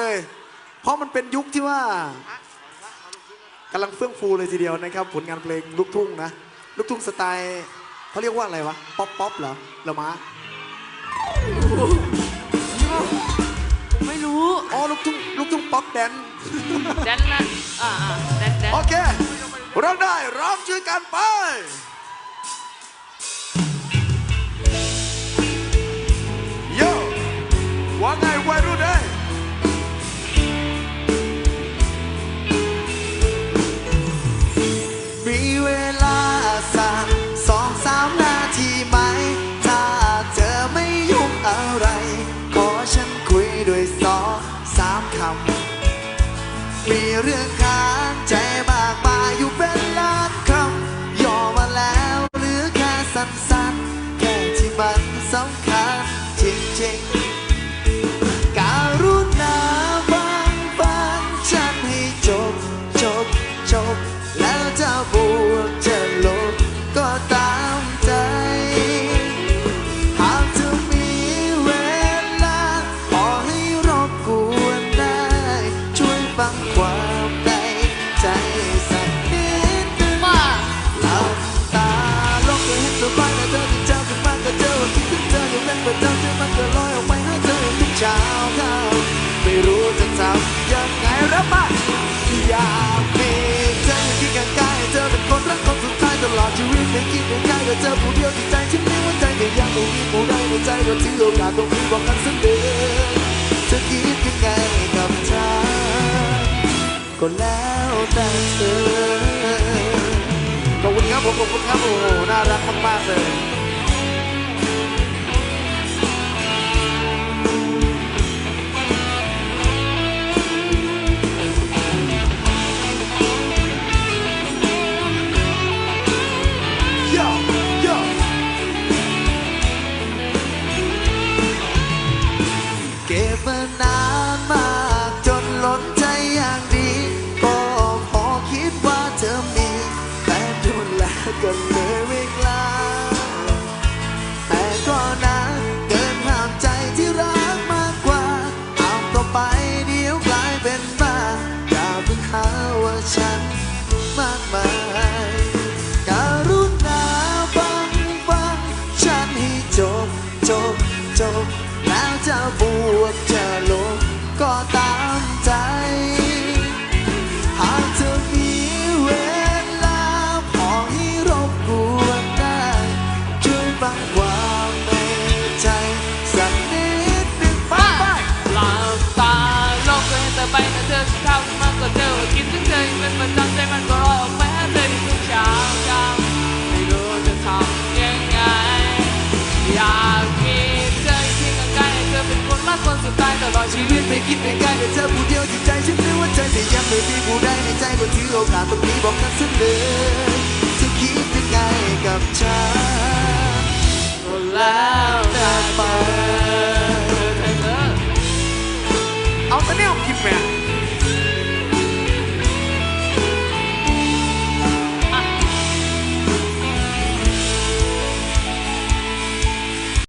เลย เพราะมันเป็นยุคที่ว่ากำลังเฟื่องฟูเลยทีเดียวนะครับ ผลงานเพลงลูกทุ่งนะ ลูกทุ่งสไตล์เขาเรียกว่าอะไรวะ ป๊อปป๊อปเหรอเหรอมะผมไม่รู้ อ๋อลูกทุ่งลูกทุ่งป๊อปแดนซ์แดนนะอ่าอ่าแดนแดน โอเคร้องได้ร้องช่วยกันไป เรื่องค้างใจมากมายอยู่เป็นล้านคำย่อมาแล้วหรือแค่สั้นๆ แค่ที่มันสำคัญจริงๆ การุณาฟังฟังฉันให้จบจบจบ แล้วจะบวกจะลบก็ตามใจ หากเธอมีเวลาขอให้รบกวนได้ ช่วยฟังความ เธออยู่เป็นประจำที่มันก็ลอยออกไปหาเธอทุกเช้าค่ำไม่รู้จะทำยังไงแล้วมาอยากมีเธออยู่ที่ข้างกายเธอเป็นคนรักคนสุดท้ายตลอดชีวิตไม่คิดไม่ได้ก็เจอผู้เดียวที่ใจฉันมีหัวใจแต่ยังไม่มีผู้ใดในใจก็ถือโอกาสตรงนี้บอกกันสักเดือนเธอคิดยังไงกับฉันก็แล้วแต่เธอขอบคุณครับผมขอบคุณครับโอ้โหน่ารักมากๆเลย นานมากจนล้นใจอย่างดี ก็พอคิดว่าเธอมี แต่ดูแลก็เลยไม่กล้าแต่ก็นะเกินห้ามใจที่รักมากกว่าเอาต่อไปเดี๋ยวกลายเป็นบ้าอย่าเพิ่งหาว่าฉันมากมายการุณาฟังฟังฉันให้จบจบจบ ดท้ายชีวิตไปคิดไปไกลแต่เธอผู้เดียวที่ใจฉันรู้ว่าใจแต่ยังไม่มีผู้ใดในใจก็ถือโอกาสตรงนี้บอกกันเสนอเธอ